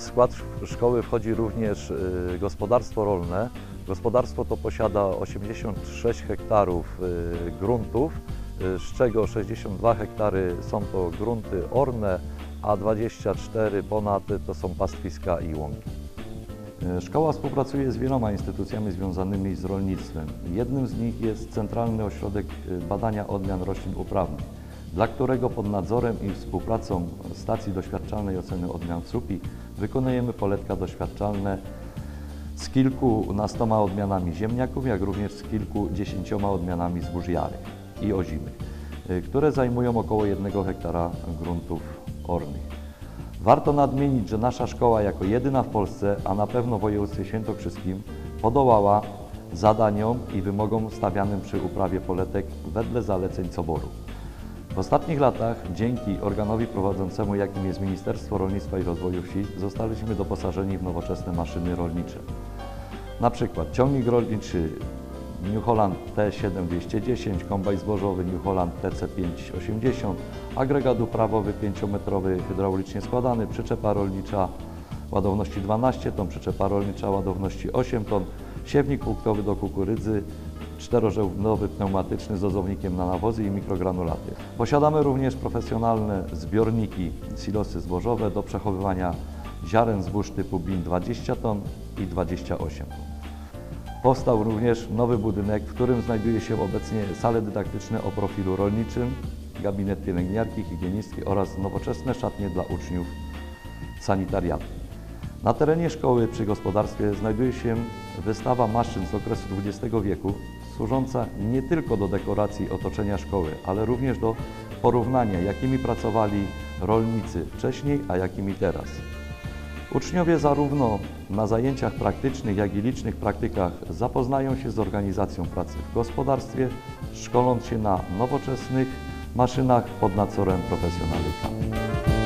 W skład szkoły wchodzi również y, gospodarstwo rolne. Gospodarstwo to posiada 86 hektarów y, gruntów, y, z czego 62 hektary są to grunty orne, a 24 ponad to są pastwiska i łąki. Szkoła współpracuje z wieloma instytucjami związanymi z rolnictwem. Jednym z nich jest Centralny Ośrodek Badania Odmian Roślin Uprawnych, dla którego pod nadzorem i współpracą Stacji Doświadczalnej Oceny Odmian SUPI wykonujemy poletka doświadczalne z kilkunastoma odmianami ziemniaków, jak również z kilkudziesięcioma odmianami zbóż jarych i ozimych, e, które zajmują około jednego hektara gruntów ornych. Warto nadmienić, że nasza szkoła jako jedyna w Polsce, a na pewno w województwie świętokrzyskim, podołała zadaniom i wymogom stawianym przy uprawie poletek wedle zaleceń COBOR-u. W ostatnich latach, dzięki organowi prowadzącemu, jakim jest Ministerstwo Rolnictwa i Rozwoju Wsi, zostaliśmy doposażeni w nowoczesne maszyny rolnicze. Na przykład ciągnik rolniczy New Holland T7210, kombajn zbożowy New Holland TC580, agregat uprawowy 5-metrowy hydraulicznie składany, przyczepa rolnicza ładowności 12 ton, przyczepa rolnicza ładowności 8 ton, siewnik punktowy do kukurydzy, czterożełdowy pneumatyczny z dozownikiem na nawozy i mikrogranulaty. Posiadamy również profesjonalne zbiorniki, silosy zbożowe do przechowywania ziaren zbóż typu BIN 20 ton i 28 ton. Powstał również nowy budynek, w którym znajduje się obecnie sale dydaktyczne o profilu rolniczym, gabinet pielęgniarki, higienistki oraz nowoczesne szatnie dla uczniów sanitariatu. Na terenie szkoły przy gospodarstwie znajduje się wystawa maszyn z okresu XX wieku, służąca nie tylko do dekoracji otoczenia szkoły, ale również do porównania, jakimi pracowali rolnicy wcześniej, a jakimi teraz. Uczniowie zarówno na zajęciach praktycznych, jak i licznych praktykach zapoznają się z organizacją pracy w gospodarstwie, szkoląc się na nowoczesnych maszynach pod nadzorem profesjonalistów.